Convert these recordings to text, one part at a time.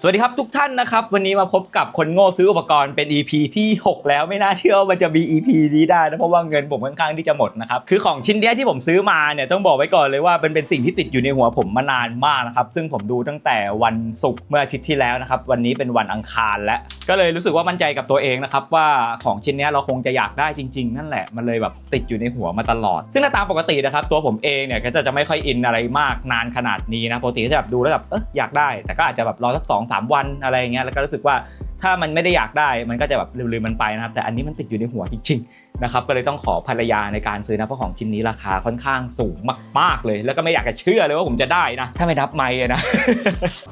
สวัสดีครับทุกท่านนะครับ วันนี้มาพบกับคนโง่ซื้ออุปกรณ์เป็น EP ที่ 6 แล้วไม่น่าเชื่อว่ามันจะมี EP นี้ได้นะเพราะว่าเงินผมค่อนข้างที่จะหมดนะครับคือของชิ้นเนี้ยที่ผมซื้อมาเนี่ยต้องบอกไว้ก่อนเลยว่าเป็นเป็นสิ่งที่ติดอยู่ในหัวผมมานานมากนะครับซึ่งผมดูตั้งแต่วันศุกร์เมื่ออาทิตย์ที่แล้วนะครับวันนี้เป็นวันอังคารแล้วก็เลยรู้สึกว่ามั่นใจกับตัวเองนะครับว่าของชิ้นนี้เราคงจะอยากได้จริง ๆ นั่นแหละมันเลยแบบติดอยู่ในหัวมาตลอด ซึ่งถ้าตามปกตินะครับตัวผมเองเนี่ยก็จะจะไม่ค่อยอินอะไรมากนานขนาดนี้นะปกติก็จะแบบดูแล้วแบบเอออยากได้ แต่ก็อาจจะแบบรอสักสสามวันอะไรอย่างเงี้ยแล้วก็รู้สึกว่าถ้ามันไม่ได้อยากได้มันก็จะแบบลืมๆมันไปนะครับ แต่อันนี้มันติดอยู่ในหัวจริงๆนะครับก็เลยต้องขอภรรยาในการซื้อนะเพราะของชิ้นนี้ราคาค่อนข้างสูงมากๆเลย แล้วก็ไม่อยากจะเชื่อเลยว่าผมจะได้นะถ้าไม่นับไม่นะ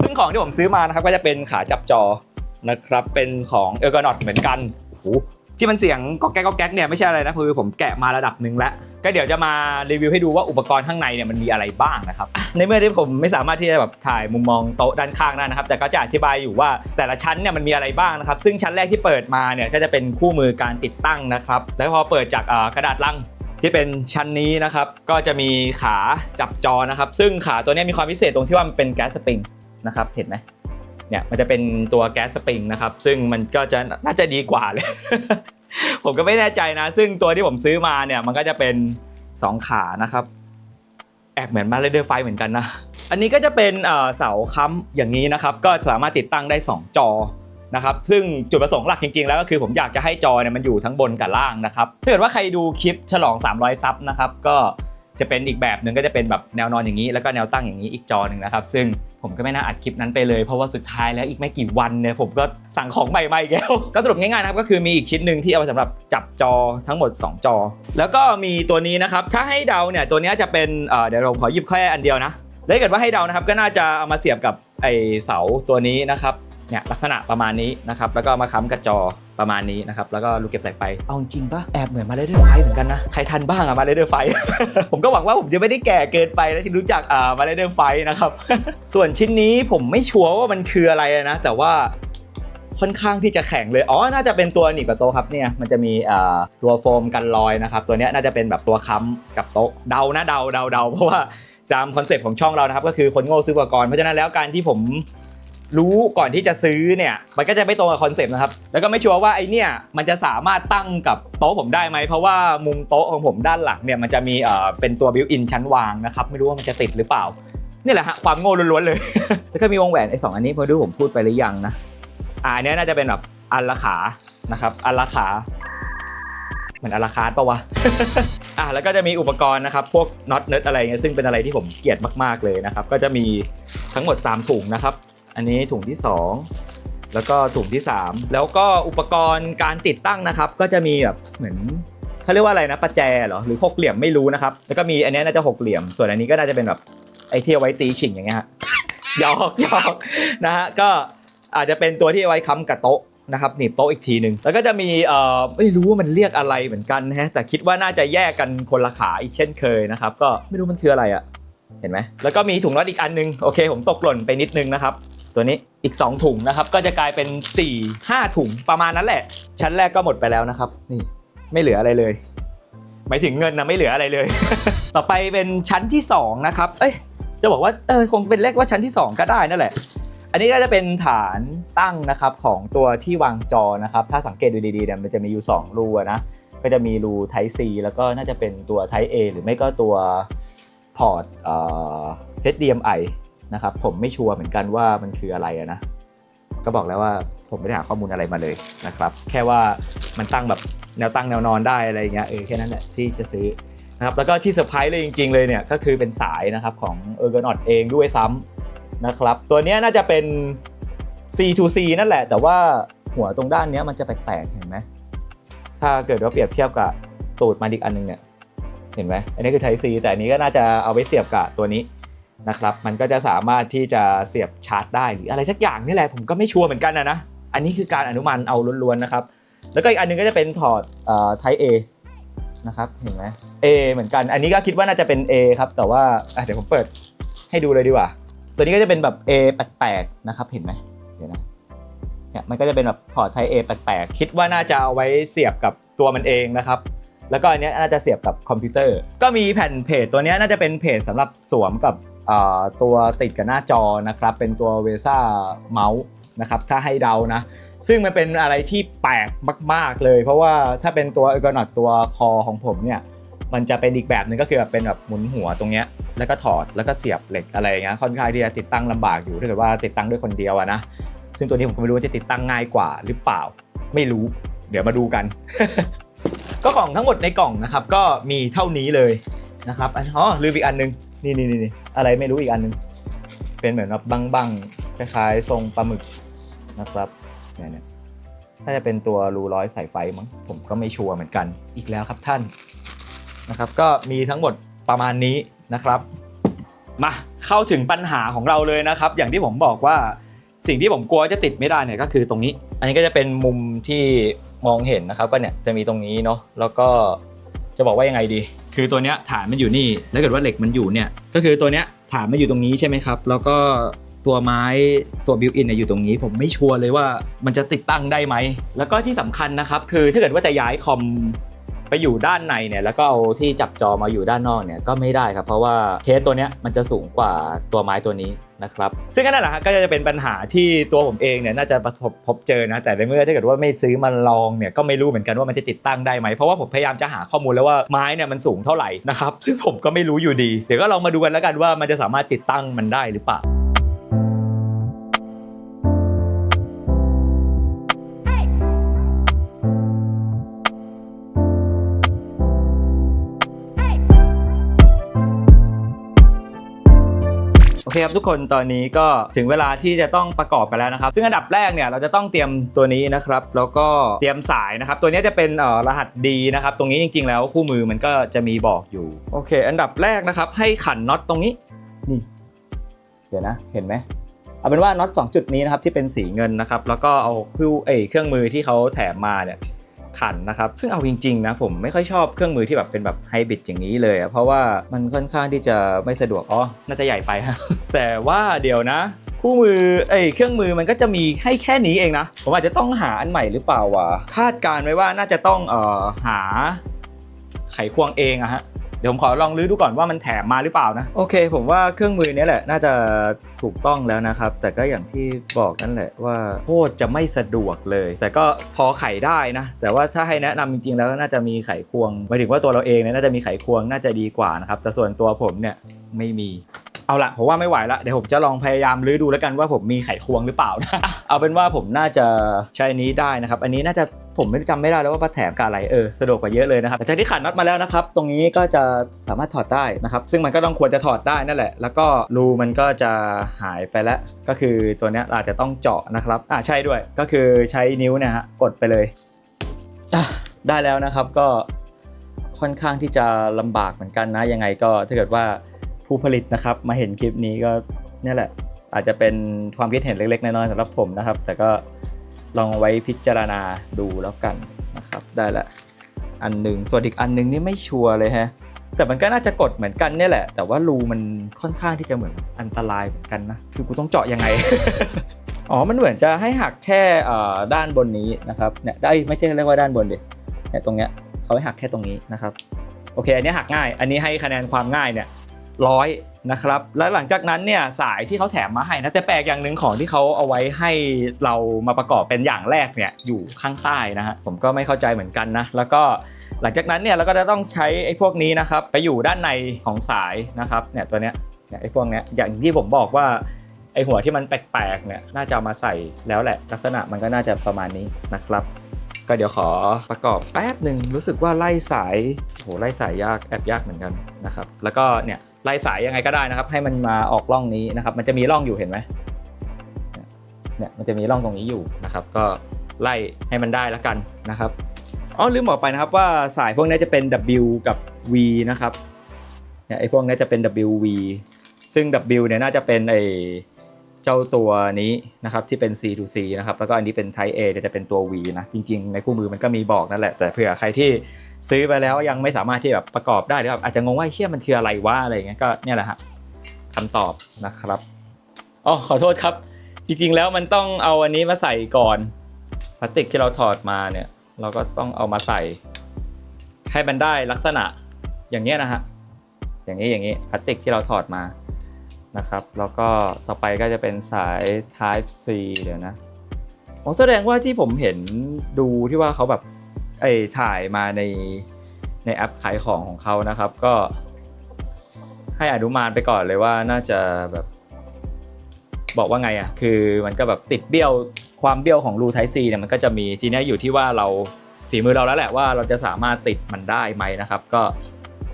ซึ่งของที่ผมซื้อมานะครับก็จะเป็นขาจับจอนะครับเป็นของเออร์กอนอตเหมือนกันโอ้โห ที่มันเสียงก็แก๊กก็แก๊กเนี่ยไม่ใช่อะไรนะคือผมแกะมาระดับหนึ่งแล้ว ก็เดี๋ยวจะมารีวิวให้ดูว่าอุปกรณ์ข้างในเนี่ยมันมีอะไรบ้างนะครับ ในเมื่อที่ผมไม่สามารถที่จะแบบถ่ายมุมมองโต๊ะด้านข้างได้นะครับ แต่ก็จะอธิบายอยู่ว่าแต่ละชั้นเนี่ยมันมีอะไรบ้างนะครับ ซึ่งชั้นแรกที่เปิดมาเนี่ยก็จะเป็นคู่มือการติดตั้งนะครับ แล้วพอเปิดจากกระดาษลังที่เป็นชั้นนี้นะครับก็จะมีขาจับจอนะครับ ซึ่งขาตัวนี้มีความพิเศษตรงที่ว่ามันเป็นแก๊สสปริงนะครับเห็นไหม เนี่ยมันจะเป็นตัวแก๊สสปริงนะครับ ซึ่งมันก็จะน่าจะดีกว่าเลย ผมก็ไม่แน่ใจนะ ซึ่งตัวที่ผมซื้อมาเนี่ยมันก็จะเป็น 2 ขานะครับ แอบเหมือนมาเลเดอร์ไฟเหมือนกันนะ อันนี้ก็จะเป็นเสาค้ำอย่างนี้นะครับ ก็สามารถติดตั้งได้ 2 จอนะครับซึ่งจุดประสงค์หลักจริงๆ แล้วก็คือผมอยากจะให้จอเนี่ยมันอยู่ทั้งบนกับล่างนะครับถ้าเกิดว่าใครดูคลิปฉลอง 300 ซับนะครับก็ จะเป็นอีกแบบหนึ่งก็จะเป็นแบบแนวนอนอย่างนี้แล้วก็แนวตั้งอย่างนี้อีกจอหนึ่งนะครับ ซึ่งผมก็ไม่น่าอัดคลิปนั้นไปเลย เพราะว่าสุดท้ายแล้วอีกไม่กี่วันเนี่ยผมก็สั่งของใหม่มาอีกแล้ว ก็สรุปง่ายๆนะครับก็คือมีอีกชิ้นหนึ่งที่เอาไว้สำหรับจับจอทั้งหมด 2 จอ แล้วก็มีตัวนี้นะครับถ้าให้เดาเนี่ยตัวนี้จะเป็นเดี๋ยวผมขอหยิบแค่อันเดียวนะแล้วเกิดว่าให้เดานะครับก็น่าจะเอามาเสียบกับไอเสาตัวนี้นะครับ เนี่ยลักษณะประมาณนี้นะครับแล้วก็มาค้ำกับจอประมาณนี้นะครับแล้วก็ลูกเก็บสายไฟเอาจริงปะแอบเหมือนมาเลเดอร์ไฟเหมือนกันนะใครทันบ้างอะมาเลเดอร์ไฟ ผมก็หวังว่าผมจะไม่ได้แก่เกินไปแล้วที่รู้จักอ่ามาเลเดอร์ไฟนะครับ ส่วนชิ้นนี้ผมไม่ชัวร์ว่ามันคืออะไรนะ แต่ว่าค่อนข้างที่จะแข็งเลย อ๋อ น่าจะเป็นตัวหนีบกับโต๊ะครับเนี่ย มันจะมีอ่าตัวโฟมกันรอยนะครับ ตัวนี้น่าจะเป็นแบบตัวค้ำกับโต๊ะ เดานะเดาเดาเดาเพราะว่าตามคอนเซ็ปต์ของช่องเรานะครับ ก็คือคนโง่ซื้ออุปกรณ์ เพราะฉะนั้นแล้วการที่ผม รู้ก่อนที่จะซื้อเนี่ย มันก็จะไม่ตรงกับคอนเซ็ปต์นะครับ แล้วก็ไม่ชัวร์ว่าไอเนี่ยมันจะสามารถตั้งกับโต๊ะผมได้ไหม เพราะว่ามุมโต๊ะของผมด้านหลังเนี่ยมันจะมีเอ่อเป็นตัวบิวอินชั้นวางนะครับ ไม่รู้ว่ามันจะติดหรือเปล่า นี่แหละฮะความโง่ล้วนๆเลย แล้วก็มีวงแหวนไอสองอันนี้พอดูผมพูดไปหรือยังนะ อ่าอันเนี้ยน่าจะเป็นแบบอันละขานะครับ อันละขาเหมือนอันลคาร์ดปะวะ อ่าแล้วก็จะมีอุปกรณ์นะครับ พวกน็อตเนิร์ดอะไรเงี้ยซึ่งเป็นอะไรที่ผมเกลียดมากๆเลยนะครับ ก็จะมีทั้งหมด 3 ถุงนะครับ อันนี้ถุงที่ 2 แล้วก็ถุงที่ 3 แล้วก็อุปกรณ์การติดตั้งนะครับ ก็จะมีแบบเหมือนเขาเรียกว่าอะไรนะประแจเหรอหรือหกเหลี่ยมไม่รู้นะครับ แล้วก็มีอันนี้น่าจะหกเหลี่ยม ส่วนอันนี้ก็น่าจะเป็นแบบไอ้ที่เอาไว้ตีฉิงอย่างเงี้ยฮะหยอกหยอกนะฮะก็อาจจะเป็นตัวที่เอาไว้ค้ำกับโต๊ะนะครับหนีบโต๊ะอีกทีหนึ่งแล้วก็จะมีเอ่อไม่รู้ว่ามันเรียกอะไรเหมือนกันนะฮะแต่คิดว่าน่าจะแยกกันคนละขาอีกเช่นเคยนะครับ ก็ไม่รู้มันคืออะไรอะเห็นไหมแล้วก็มีถุงน็อตอีกอันนึงโอเค ผมตกหล่นไปนิดนึงนะครับ ตัวนี้อีก 2 ถุงนะครับก็จะกลายเป็น 4 5 ถุงประมาณนั้นแหละ ชั้นแรกก็หมดไปแล้วนะครับ นี่ไม่เหลืออะไรเลยหมายถึงเงินนะไม่เหลืออะไรเลย ต่อไปเป็นชั้นที่สองนะครับ เอ้ยจะบอกว่าเออคงเป็นเลขว่าชั้นที่ 2 ก็ได้นั่นแหละ อันนี้ก็จะเป็นฐานตั้งนะครับของตัวที่วางจอนะครับ ถ้าสังเกตดูดีๆเนี่ยมันจะมีอยู่ 2 รูนะก็จะมีรู Type C แล้วก็น่าจะเป็นตัว Type A หรือไม่ก็ตัวพอร์ตเอ่อ HDMI นะครับผมไม่ชัวร์เหมือนกันว่ามันคืออะไรนะก็บอกแล้วว่าผมไม่ได้หาข้อมูลอะไรมาเลยนะครับ แค่ว่ามันตั้งแบบแนวตั้งแนวนอนได้อะไรอย่างเงี้ยเออแค่นั้นแหละที่จะซื้อนะครับแล้วก็ที่เซอร์ไพรส์เลยจริง ๆ เลยเนี่ยก็คือเป็นสายนะครับของ e r g o n o t เองด้วยซ้ำนะครับตัวนี้น่าจะเป็น C to C นั่นแหละ แต่ว่าหัวตรงด้านเนี้ยมันจะแปลกๆเห็นไหมถ้าเกิดว่าเปรียบเทียบกับตูดมาอีกอันนึงเนี่ยเห็นไหมอันนี้คือ Type C แต่อันนี้ก็น่าจะเอาไว้เสียบกับตัวนี้ นะครับมันก็จะสามารถที่จะเสียบชาร์จได้หรืออะไรสักอย่างนี่แหละผมก็ไม่ชัวร์เหมือนกันนะนะอันนี้คือการอนุมานเอาล้วนๆนะครับแล้วก็อีกอันนึงก็จะเป็นถอดเอ่อ Type A นะครับเห็นไหม A เหมือนกัน อันนี้ก็คิดว่าน่าจะเป็น A ครับแต่ว่าเดี๋ยวผมเปิดให้ดูเลยดีกว่า ตัวนี้ก็จะเป็นแบบ A แปลกๆนะครับเห็นไหมเดี๋ยวนะเนี่ยมันก็จะเป็นแบบพอร์ตไท A แปลกๆ คิดว่าน่าจะเอาไว้เสียบกับตัวมันเองนะครับ แล้วก็อันนี้น่าจะเสียบกับคอมพิวเตอร์ ก็มีแผ่นเพจตัวนี้น่าจะเป็นเพจสำหรับสวมกับ ตัวติดกับหน้าจอนะครับ เป็นตัวเวซ่าเมาส์นะครับ ถ้าให้เดานะ ซึ่งมันเป็นอะไรที่แปลกมาก ๆ เลย เพราะว่าถ้าเป็นตัว e r g o n o t ตัวคอของผมเนี่ย มันจะเป็นอีกแบบหนึงก็คือแบบเป็นแบบหมุนหัวตรงเนี้ย แล้วก็ถอด แล้วก็เสียบเหล็กอะไรอย่างเงี้ย ค่อนข้างที่จะติดตั้งลำบากอยู่ถ้าเกิดว่าติดตั้งด้วยคนเดียวอะนะ ซึ่งตัวนี้ผมก็ไม่รู้ว่าจะติดตั้งง่ายกว่าหรือเปล่า ไม่รู้ เดี๋ยวมาดูกัน ก็กล่องทั้งหมดในกล่องนะครับ ก็มีเท่านี้เลยนะครับอันอ๋อลืมอีกอันนึง นี่นี่นี่อะไรไม่รู้อีกอันนึง เป็นเหมือนแบบบังๆคล้ายๆทรงปลาหมึกนะครับเนี่ยเนี่ยถ้าจะเป็นตัวรูร้อยสายไฟมั้งผมก็ไม่ชัวร์เหมือนกันอีกแล้วครับท่านนะครับ ก็มีทั้งหมดประมาณนี้นะครับ มาเข้าถึงปัญหาของเราเลยนะครับ อย่างที่ผมบอกว่าสิ่งที่ผมกลัวจะติดไม่ได้เนี่ยก็คือตรงนี้ อันนี้ก็จะเป็นมุมที่มองเห็นนะครับ ก็เนี่ยจะมีตรงนี้เนาะแล้วก็ จะบอกว่ายังไงดี คือตัวเนี้ยฐานมันอยู่นี่ถ้าเกิดว่าเหล็กมันอยู่เนี่ย ก็คือตัวเนี้ยฐานมันอยู่ตรงนี้ใช่ไหมครับ แล้วก็ตัวไม้ตัวบิวอินเนี่ยอยู่ตรงนี้ ผมไม่ชัวร์เลยว่ามันจะติดตั้งได้ไหม แล้วก็ที่สำคัญนะครับ คือถ้าเกิดว่าจะย้ายคอม ไปอยู่ด้านในเนี่ยแล้วก็เอาที่จับจอมาอยู่ด้านนอกเนี่ยก็ไม่ได้ครับ เพราะว่าเคสตัวเนี้ยมันจะสูงกว่าตัวไม้ตัวนี้นะครับซึ่งก็นั่นแหละครับก็จะเป็นปัญหาที่ตัวผมเองเนี่ยน่าจะประสบพบเจอนะแต่ในเมื่อถ้าเกิดว่าไม่ซื้อมาลองเนี่ยก็ไม่รู้เหมือนกันว่ามันจะติดตั้งได้ไหมเพราะว่าผมพยายามจะหาข้อมูลแล้วว่าไม้เนี่ยมันสูงเท่าไหร่นะครับซึ่งผมก็ไม่รู้อยู่ดี เดี๋ยวก็ลองมาดูกันแล้วกันว่ามันจะสามารถติดตั้งมันได้หรือเปล่า เคครับทุกคนตอนนี้ก็ถึงเวลาที่จะต้องประกอบกันแล้วนะครับ ซึ่งอันดับแรกเนี่ยเราจะต้องเตรียมตัวนี้นะครับ แล้วก็เตรียมสายนะครับ ตัวนี้จะเป็นรหัสดีนะครับ ตรงนี้จริง ๆ แล้วคู่มือมันก็จะมีบอกอยู่โอเค อันดับแรกนะครับ ให้ขันน็อตตรงนี้นี่ เดี๋ยวนะเห็นไหมเอาเป็นว่าน็อต2จุดนี้นะครับที่เป็นสีเงินนะครับแล้วก็เอาคิวเอเครื่องมือที่เขาแถมมาเนี่ย ขันนะครับ ซึ่งเอาจริงๆนะผมไม่ค่อยชอบเครื่องมือที่แบบเป็นแบบไฮบริดอย่างนี้เลยเพราะว่ามันค่อนข้างที่จะไม่สะดวกอ๋อน่าจะใหญ่ไปฮะแต่ว่าเดี๋ยวนะ คู่มือเอ้ยเครื่องมือมันก็จะมีให้แค่นี้เองนะ ผมอาจจะต้องหาอันใหม่หรือเปล่าวะคาดการณ์ไว้ว่าน่าจะต้องเอ่อหาไขควงเองอะฮะ ดี๋ยวผมขอลองรื้อดูก่อนว่ามันแถมมาหรือเปล่านะ โอเค ผมว่าเครื่องมือนี้แหละ น่าจะถูกต้องแล้วนะครับ แต่ก็อย่างที่บอกนั่นแหละว่าโคตรจะไม่สะดวกเลย แต่ก็พอไขได้นะ แต่ว่าถ้าให้แนะนำจริงๆ แล้วน่าจะมีไขควงหมายถึงว่าตัวเราเองเนี่ยน่าจะมีไขควงน่าจะดีกว่านะครับ แต่ส่วนตัวผมเนี่ยไม่มีเอาละผมว่าไม่ไหวละเดี๋ยวผมจะลองพยายามรื้อดูแล้วกันว่าผมมีไขควงหรือเปล่านะเอาเป็นว่าผมน่าจะใช้อนี้ได้นะครับ อันนี้น่าจะ ผมไม่จำไม่ได้แล้วว่าประแถมกับอะไรเออสะดวกกว่าเยอะเลยนะครับแต่จากที่ขันน็อตมาแล้วนะครับ ตรงนี้ก็จะสามารถถอดได้นะครับ ซึ่งมันก็ต้องควรจะถอดได้นั่นแหละ แล้วก็รูมันก็จะหายไปแล้ว ก็คือตัวนี้อาจจะต้องเจาะนะครับอ่าใช่ด้วยก็คือใช้นิ้วนี่ยฮะกดไปเลยได้แล้วนะครับก็ค่อนข้างที่จะลำบากเหมือนกันนะยังไงก็ถ้าเกิดว่าผู้ผลิตนะครับมาเห็นคลิปนี้ก็นี่แหละ อาจจะเป็นความคิดเห็นเล็กๆน้อยๆสำหรับผมนะครับ แต่ก็ ลองไว้พิจารณาดูแล้วกันนะครับ ได้ละ อันหนึ่งส่วนอีกอันหนึงนี่ไม่ชัวร์เลยฮะ แต่มันก็น่าจะกดเหมือนกันเนี่ยแหละ แต่ว่ารูมันค่อนข้างที่จะเหมือนอันตรายเหมือนกันนะ คือกูต้องเจาะยังไง อ๋อ มันเหมือนจะให้หักแค่ด้านบนนี้นะครับ เนี่ยได้ไม่ใช่เรียกว่าด้านบนดิ เนี่ยตรงเนี้ยเขาให้หักแค่ตรงนี้นะครับ โอเค อันนี้หักง่าย อันนี้ให้คะแนนความง่ายเนี่ยร้อย นะครับแล้วหลังจากนั้นเนี่ยสายที่เขาแถมมาให้นะแต่แปลกอย่างหนึ่งของที่เขาเอาไว้ให้เรามาประกอบเป็นอย่างแรกเนี่ยอยู่ข้างใต้นะฮะผมก็ไม่เข้าใจเหมือนกันนะแล้วก็หลังจากนั้นเนี่ยเราก็จะต้องใช้ไอ้พวกนี้นะครับไปอยู่ด้านในของสายนะครับเนี่ยตัวเนี้ยเนี่ยไอ้พวกเนี้ยอย่างที่ผมบอกว่าไอหัวที่มันแปลกๆเนี่ยน่าจะเอามาใส่แล้วแหละ ลักษณะมันก็น่าจะประมาณนี้นะครับ ก็เดี๋ยวขอประกอบแป๊บหนึ่งรู้สึกว่าไล่สายโหไล่สายยากแอบยากเหมือนกันนะครับ แล้วก็เนี่ย ไล่สายยังไงก็ได้นะครับ ให้มันมาออกร่องนี้นะครับ มันจะมีร่องอยู่เห็นไหมเนี่ยมันจะมีร่องตรงนี้อยู่นะครับ ก็ไล่ให้มันได้แล้วกันนะครับอ๋อลืมบอกไปนะครับว่าสายพวกนี้จะเป็น W กับ V นะครับเนี่ยไอ้พวกนี้จะเป็น WV ซึ่ง W เนี่ยน่าจะเป็นไอ เจ้าตัวนี้นะครับที่เป็น C to C นะครับแล้วก็อันนี้เป็น Type A เนี่ยจะเป็นตัว V นะจริง ๆ ในคู่มือมันก็มีบอกนั่นแหละ แต่เผื่อใครที่ซื้อไปแล้วยังไม่สามารถที่แบบประกอบได้หรือแบบอาจจะงงว่าเชี่ยมันคืออะไรวะอะไรเงี้ยก็เนี่ยแหละฮะคำตอบนะครับอ๋อขอโทษครับ จริง ๆ แล้วมันต้องเอาอันนี้มาใส่ก่อนพลาสติกที่เราถอดมาเนี่ยเราก็ต้องเอามาใส่ ให้มันได้ลักษณะอย่างเงี้ยนะฮะอย่างนี้อย่างนี้พลาสติกที่เราถอดมา นะครับ แล้วก็ต่อไปก็จะเป็นสาย Type C เดี๋ยวนะผมแสดงว่าที่ผมเห็นดูที่ว่าเขาแบบไอ้ถ่ายมาในในแอปขายของของเขานะครับ ก็ ให้อนุมานไปก่อนเลยว่าน่าจะแบบ บอกว่าไงอะ คือมันก็แบบติดเบี้ยวความเบี้ยวของรูไทซีเนี่ยมันก็จะมีทีนี้อยู่ที่ว่าเราฝีมือเราแล้วแหละว่าเราจะสามารถติดมันได้ไหมนะครับ ก็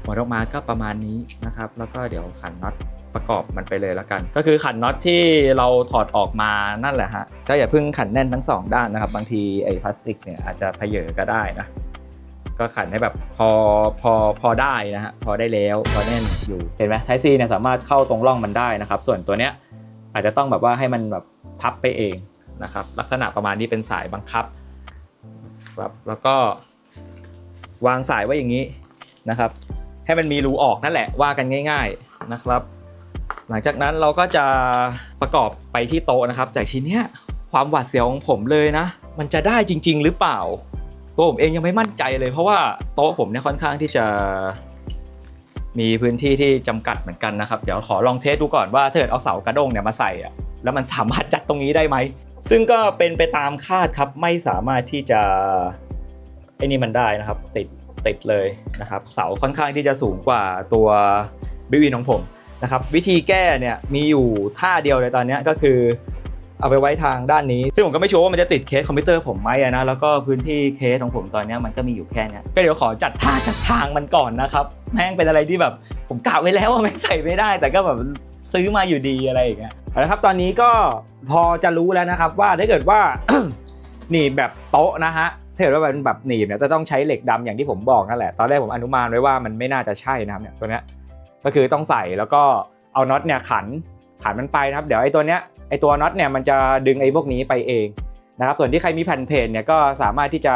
หัวออกมาก็ประมาณนี้นะครับ แล้วก็เดี๋ยวขันน็อต ประกอบมันไปเลยแล้วกัน ก็คือขันน็อตที่เราถอดออกมานั่นแหละฮะก็อย่าเพิ่งขันแน่นทั้งสองด้านนะครับ บางทีไอ้พลาสติกเนี่ยอาจจะเพเยอก็ได้นะก็ขันให้แบบพอพอพอได้นะฮะพอได้แล้วพอแน่นอยู่เห็นไหมไทซีเนี่ยสามารถเข้าตรงร่องมันได้นะครับ ส่วนตัวเนี้ยอาจจะต้องแบบว่าให้มันแบบพับไปเองนะครับ ลักษณะประมาณนี้เป็นสายบังคับครับแล้วก็วางสายไว้อย่างนี้นะครับ ให้มันมีรูออกนั่นแหละว่ากันง่าย ๆนะครับ หลังจากนั้นเราก็จะประกอบไปที่โต๊ะนะครับ แต่ทีเนี้ยความหวาดเสียวของผมเลยนะ มันจะได้จริง ๆ หรือเปล่า ตัวผมเองยังไม่มั่นใจเลย เพราะว่าโต๊ะผมเนี่ยค่อนข้างที่จะมีพื้นที่ที่จำกัดเหมือนกันนะครับ เดี๋ยวขอลองเทสดูก่อนว่าถ้าเกิดเอาเสากระด้งเนี่ยมาใส่อะแล้วมันสามารถจัดตรงนี้ได้ไหม ซึ่งก็เป็นไปตามคาดครับไม่สามารถที่จะไอ้นี่มันได้นะครับ ติดติดเลยนะครับ เสาค่อนข้างที่จะสูงกว่าตัวบิวินของผม นะครับวิธีแก้เนี่ยมีอยู่ท่าเดียวเลยตอนนี้ก็คือ เอาไปไว้ทางด้านนี้ ซึ่งผมก็ไม่ชัวร์ว่ามันจะติดเคสคอมพิวเตอร์ผมไหมนะแล้วก็พื้นที่เคสของผมตอนนี้มันก็มีอยู่แค่นี้ก็เดี๋ยวขอจัดท่าจัดทางมันก่อนนะครับแม่งเป็นอะไรที่แบบผมกะไว้แล้วว่าไม่ใส่ไม่ได้ แต่ก็แบบซื้อมาอยู่ดีอะไรอย่างเงี้ยเอาละครับตอนนี้ก็พอจะรู้แล้วนะครับว่าถ้าเกิดว่าหนีบแบบโต๊ะนะฮะถ้าเกิดว่าเป็นแบบหนีบเนี่ยจะต้องใช้เหล็กดำอย่างที่ผมบอกนั่นแหละตอนแรกผมอนุมานไว้ว่ามันไม่น่าจะใช่นะครับเนี่ยตัวเนี้ย ก็คือต้องใส่แล้วก็เอาน็อตเนี่ยขันขันมันไปนะครับ เดี๋ยวไอ้ตัวเนี้ยไอ้ตัวน็อตเนี่ยมันจะดึงไอ้พวกนี้ไปเองนะครับ ส่วนที่ใครมีแผ่นเพจเนี่ยก็สามารถที่จะ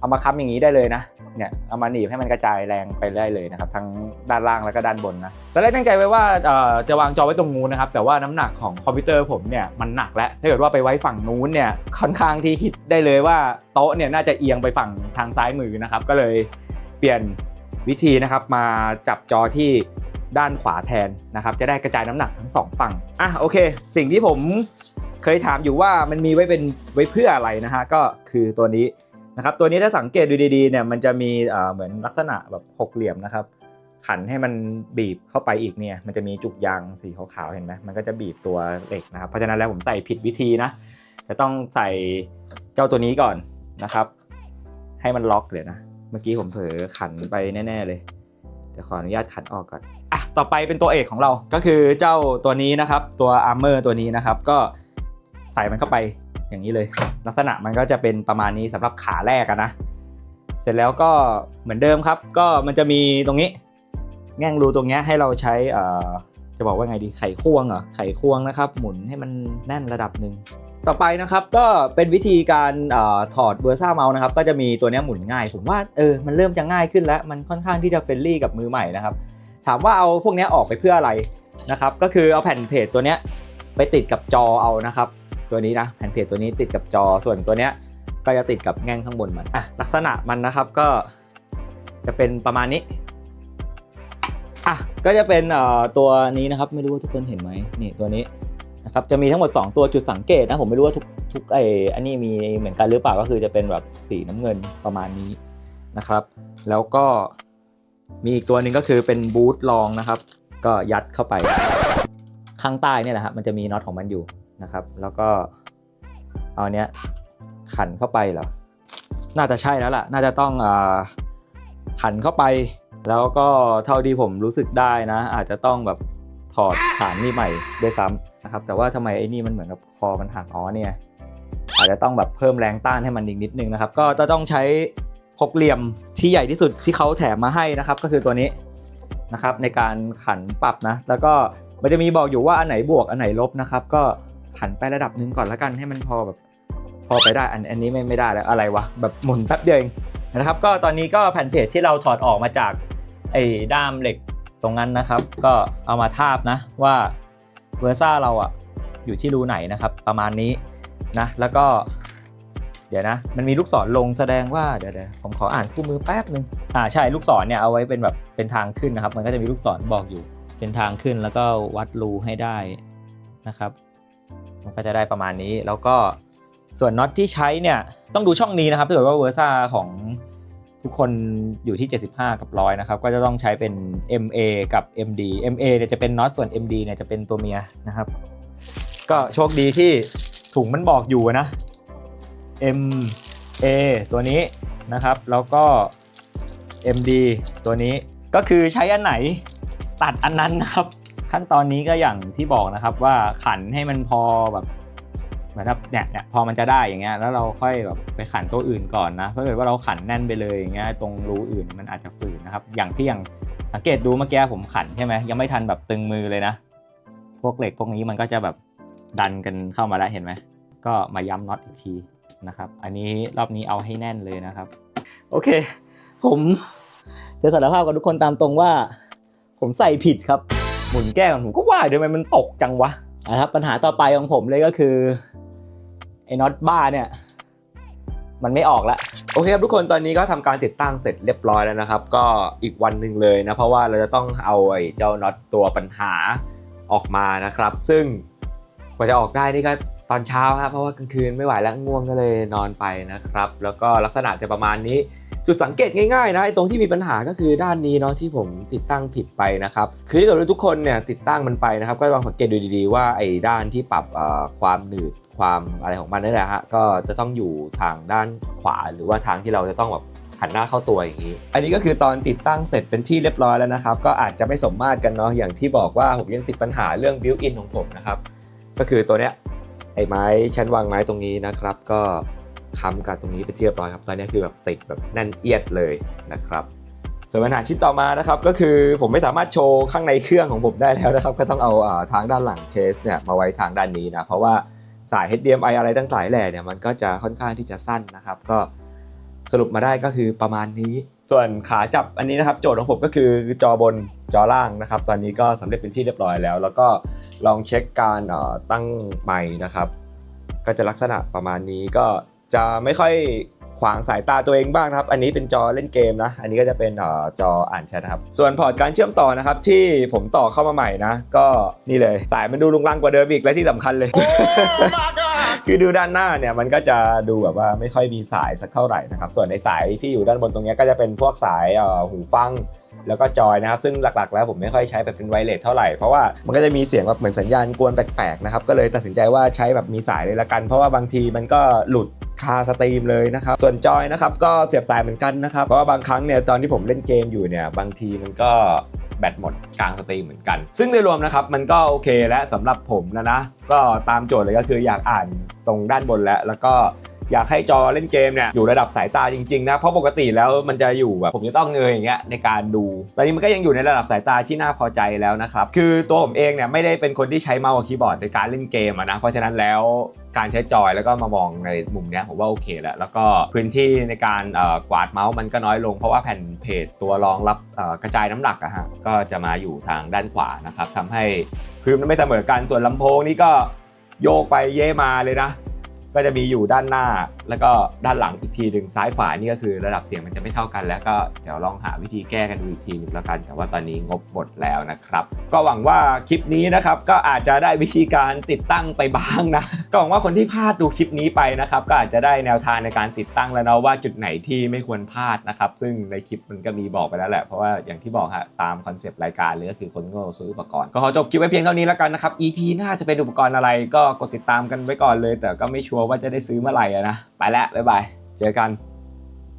เอามาค้ำอย่างนี้ได้เลยนะเนี่ยเอามาหนีบให้มันกระจายแรงไปได้เลยนะครับทั้งด้านล่างแล้วก็ด้านบนนะตอนแรกตั้งใจไว้ว่าเอ่อจะวางจอไว้ตรงนู้นนะครับแต่ว่าน้ำหนักของคอมพิวเตอร์ผมเนี่ยมันหนักแล้วถ้าเกิดว่าไปไว้ฝั่งนู้นเนี่ยค่อนข้างที่คิดได้เลยว่าโต๊ะเนี่ยน่าจะเอียงไปฝั่งทางซ้ายมือนะครับก็เลยเปลี่ยนวิธีนะครับมาจับจอที่ ด้านขวาแทนนะครับ จะได้กระจายน้ำหนักทั้งสองฝั่งอะโอเค สิ่งที่ผมเคยถามอยู่ว่ามันมีไว้เป็นไว้เพื่ออะไรนะฮะก็คือตัวนี้นะครับตัวนี้ถ้าสังเกตดูดีๆเนี่ยมันจะมีเอ่อเหมือนลักษณะแบบหกเหลี่ยมนะครับขันให้มันบีบเข้าไปอีกเนี่ยมันจะมีจุกยางสีขาวๆเห็นไหมมันก็จะบีบตัวเหล็กนะครับเพราะฉะนั้นแล้วผมใส่ผิดวิธีนะจะต้องใส่เจ้าตัวนี้ก่อนนะครับ ให้มันล็อกเลยนะ เมื่อกี้ผมเผลอขันไปแน่ ๆ เลยเดี๋ยวขออนุญาตขันออกก่อน อะต่อไปเป็นตัวเอกของเราก็คือเจ้าตัวนี้นะครับ ตัวอาร์เมอร์ตัวนี้นะครับ ก็ใส่มันเข้าไปอย่างนี้เลย ลักษณะมันก็จะเป็นประมาณนี้สำหรับขาแรกนะ เสร็จแล้วก็เหมือนเดิมครับ ก็มันจะมีตรงนี้ แง่งรูตรงนี้ให้เราใช้อ่อจะบอกว่าไงดีไขควงเหรอไขควงนะครับ หมุนให้มันแน่นระดับหนึ่งต่อไปนะครับก็เป็นวิธีการอถอดเบอร์ซ่าเมาส์นะครับ ก็จะมีตัวนี้หมุนง่าย ผมว่าเออมันเริ่มจะง่ายขึ้นแล้ว มันค่อนข้างที่จะเฟรนลี่กับมือใหม่นะครับ ถามว่าเอาพวกนี้ออกไปเพื่ออะไรนะครับ ก็คือเอาแผ่นเพจตัวเนี้ยไปติดกับจอเอานะครับ ตัวนี้นะแผ่นเพจตัวนี้ติดกับจอส่วนตัวเนี้ยก็จะติดกับแง่งข้างบนมันอะลักษณะมันนะครับก็จะเป็นประมาณนี้อะก็จะเป็นเอ่อตัวนี้นะครับ ไม่รู้ว่าทุกคนเห็นไหมนี่ตัวนี้นะครับจะมีทั้งหมด 2 ตัวจุดสังเกตนะผมไม่รู้ว่าทุกทุกไออันนี้มีเหมือนกันหรือเปล่าก็คือจะเป็นแบบสีน้ำเงินประมาณนี้นะครับ แล้วก็ มีอีกตัวหนึ่งก็คือเป็นบูทรองนะครับ ก็ยัดเข้าไป ข้างใต้เนี่ยแหละครับมันจะมีน็อตของมันอยู่นะครับ แล้วก็เอาเนี้ยขันเข้าไปเหรอ น่าจะใช่แล้วล่ะ น่าจะต้องอาขันเข้าไป แล้วก็เท่าที่ผมรู้สึกได้นะ อาจจะต้องแบบถอดฐานนี่ใหม่ด้วยซ้ำนะครับ แต่ว่าทำไมไอ้นี่มันเหมือนกับคอมันหักอ๋อเนี่ย อาจจะต้องแบบเพิ่มแรงต้านให้มันอีกนิดนึงนะครับ ก็จะต้องใช้ หกเหลี่ยมที่ใหญ่ที่สุดที่เขาแถมมาให้นะครับ ก็คือตัวนี้นะครับในการขันปรับนะ แล้วก็มันจะมีบอกอยู่ว่าอันไหนบวกอันไหนลบนะครับ ก็ขันไประดับหนึ่งก่อนแล้วกันให้มันพอแบบพอไปได้อันอันนี้ไม่ไม่ได้แล้วอะไรวะแบบหมุนแป๊บเดียวเองนะครับ ก็ตอนนี้ก็แผ่นเพจที่เราถอดออกมาจากไอ้ด้ามเหล็กตรงนั้นนะครับ ก็เอามาทาบนะว่าเวอร์ซ่าเราอะอยู่ที่รูไหนนะครับ ประมาณนี้นะแล้วก็ ดี๋ยวนะ มันมีลูกศรลงแสดงว่าเดี๋ยวเดี๋ยวผมขออ่านคู่มือแป๊บนึงอ่าใช่ลูกศรเนี่ยเอาไว้เป็นแบบเป็นทางขึ้นนะครับ มันก็จะมีลูกศรบอกอยู่ เป็นทางขึ้นแล้วก็วัดรูให้ได้นะครับ มันก็จะได้ประมาณนี้แล้วก็ส่วนน็อตที่ใช้เนี่ยต้องดูช่องนี้นะครับถ้าเกิดว่าเวอร์ซ่าของทุกคนอยู่ที่ 75 กับร้อยนะครับ ก็จะต้องใช้เป็น MA กับ MD MA เนี่ยจะเป็นน็อตส่วน MD เนี่ยจะเป็นตัวเมียนะครับ ก็โชคดีที่ถุงมันบอกอยู่นะ MA ตัวนี้นะครับ แล้วก็ MD ตัวนี้ก็คือใช้อันไหนตัดอันนั้นนะครับ ขั้นตอนนี้ก็อย่างที่บอกนะครับว่าขันให้มันพอแบบเหมือนแบบเนี่ยเนี่ยพอมันจะได้อย่างเงี้ยแล้วเราค่อยแบบไปขันตัวอื่นก่อนนะเพราะเกิดว่าเราขันแน่นไปเลยอย่างเงี้ยตรงรูอื่นมันอาจจะฝืนนะครับ อย่างที่อย่างสังเกตดูเมื่อกี้ผมขันใช่ไหมยังไม่ทันแบบตึงมือเลยนะ พวกเหล็กพวกนี้มันก็จะแบบดันกันเข้ามาแล้วเห็นไหมก็มาย้ำน็อตอีกที นะครับ อันนี้รอบนี้เอาให้แน่นเลยนะครับ โอเค ผมจะสารภาพกับทุกคนตามตรงว่า ผมใส่ผิดครับ หมุนแก้วผมก็ว่าทำไมมันตกจังวะนะครับปัญหาต่อไปของผมเลยก็คือไอ้น็อตบ้าเนี่ยมันไม่ออกละโอเคครับทุกคนตอนนี้ก็ทำการติดตั้งเสร็จเรียบร้อยแล้วนะครับ ก็อีกวันหนึ่งเลยนะเพราะว่าเราจะต้องเอาไอ้เจ้าน็อตตัวปัญหาออกมานะครับ ซึ่งกว่าจะออกได้นี่ก็ ตอนเช้าครับเพราะว่ากลางคืนไม่ไหวแล้วง่วงก็เลยนอนไปนะครับ แล้วก็ลักษณะจะประมาณนี้จุดสังเกตง่ายๆนะไอ้ตรงที่มีปัญหาก็คือด้านนี้เนาะที่ผมติดตั้งผิดไปนะครับคือถ้าเกิดว่าทุกคนเนี่ยติดตั้งมันไปนะครับ ก็ลองสังเกตดูดีๆว่าไอ้ด้านที่ปรับความหนืดความอะไรของมันนั่นแหละฮะก็จะต้องอยู่ทางด้านขวาหรือว่าทางที่เราจะต้องแบบหันหน้าเข้าตัวอย่างนี้ อันนี้ก็คือตอนติดตั้งเสร็จเป็นที่เรียบร้อยแล้วนะครับ ก็อาจจะไม่สมมาตรกันเนาะอย่างที่บอกว่าผมยังติดปัญหาเรื่องบิวอินของผมนะครับก็คือตัวเนี้ย ไอ้ไม้ชั้นวางไม้ตรงนี้นะครับ ก็ค้ำกับตรงนี้ไปที่เรียบร้อยครับ ตอนนี้คือแบบติดแบบแน่นเอียดเลยนะครับส่วนปัญหาชิ้นต่อมานะครับก็คือผมไม่สามารถโชว์ข้างในเครื่องของผมได้แล้วนะครับ ก็ต้องเอาทางด้านหลังเคสเนี่ยมาไว้ทางด้านนี้นะเพราะว่าสาย HDMI อะไรตั้งหลายแหล่เนี่ยมันก็จะค่อนข้างที่จะสั้นนะครับ ก็สรุปมาได้ก็คือประมาณนี้ ส่วนขาจับอันนี้นะครับ โจทย์ของผมก็คือจอบนจอล่างนะครับ ตอนนี้ก็สำเร็จเป็นที่เรียบร้อยแล้ว แล้วก็ ลองเช็คการเอ่อตั้งไมค์นะครับ ก็จะลักษณะประมาณนี้ก็จะไม่ค่อยขวางสายตาตัวเองบ้างนะครับ อันนี้เป็นจอเล่นเกมนะ อันนี้ก็จะเป็นเอ่อจออ่านแชทนะครับ ส่วนพอร์ตการเชื่อมต่อนะครับ ที่ผมต่อเข้ามาใหม่นะ ก็นี่เลยสายมันดูลุงลังกว่าเดิมอีกและที่สำคัญเลย คือดูด้านหน้าเนี่ยมันก็จะดูแบบว่าไม่ค่อยมีสายสักเท่าไหร่นะครับ ส่วนในสายที่อยู่ด้านบนตรงเนี้ยก็จะเป็นพวกสายเอ่อหูฟัง แล้วก็จอยนะครับ ซึ่งหลักๆ แล้วผมไม่ค่อยใช้แบบเป็นไวเลสเท่าไหร่เพราะว่ามันก็จะมีเสียงแบบเหมือนสัญญาณกวนแปลกๆนะครับก็เลยตัดสินใจว่าใช้แบบมีสายเลยละกัน เพราะว่าบางทีมันก็หลุดคาสตรีมเลยนะครับส่วนจอยนะครับก็เสียบสายเหมือนกันนะครับเพราะว่าบางครั้งเนี่ยตอนที่ผมเล่นเกมอยู่เนี่ยบางทีมันก็แบตหมดกลางสตรีมเหมือนกัน ซึ่งโดยรวมนะครับมันก็โอเคและสำหรับผมนะนะก็ตามโจทย์เลยก็คืออยากอ่านตรงด้านบนแล้วแล้วก็ อยากให้จอเล่นเกมเนี่ยอยู่ระดับสายตาจริงๆนะเพราะปกติแล้วมันจะอยู่แบบผมจะต้องเงยอย่างเงี้ยในการดูตอนนี้มันก็ยังอยู่ในระดับสายตาที่น่าพอใจแล้วนะครับคือตัวผมเองเนี่ยไม่ได้เป็นคนที่ใช้เมาส์กับคีย์บอร์ดในการเล่นเกมนะเพราะฉะนั้นแล้วการใช้จอยแล้วก็มามองในมุมเนี้ยผมว่าโอเคแล้ว แล้วก็พื้นที่ในการกวาดเมาส์มันก็น้อยลงเพราะว่าแผ่นเพจตัวรองรับกระจายน้ำหนักอะฮะก็จะมาอยู่ทางด้านขวานะครับทำให้พื้นไม่เสมอกันส่วนลำโพงนี่ก็โยกไปเย่มาเลยนะ ก็จะมีอยู่ด้านหน้าแล้วก็ด้านหลังอีกทีหนึ่งซ้ายขวานี่ก็คือระดับเสียงมันจะไม่เท่ากัน แล้วก็เดี๋ยวลองหาวิธีแก้กันดูอีกทีหนึ่งแล้วกัน แต่ว่าตอนนี้งบหมดแล้วนะครับ ก็หวังว่าคลิปนี้นะครับก็อาจจะได้วิธีการติดตั้งไปบ้างนะก็หวังว่าคนที่พลาดดูคลิปนี้ไปนะครับ ก็อาจจะได้แนวทางในการติดตั้งแล้วเนาะว่าจุดไหนที่ไม่ควรพลาดนะครับ ซึ่งในคลิปมันก็มีบอกไปแล้วแหละเพราะว่าอย่างที่บอกฮะตามคอนเซปต์รายการเลยก็คือคนโง่ซื้ออุปกรณ์ก็ขอจบคลิปไว้เพียงเท่านี้แล้วกันนะครับ EP หน้าจะเป็นอุปกรณ์อะไรก็กดติดตามกันไว้ก่อนเลย แต่ก็ไม่ชัวร์ว่าจะได้ซื้อเมื่อไหร่นะ ไปแล้วบ๊ายบาย เจอกัน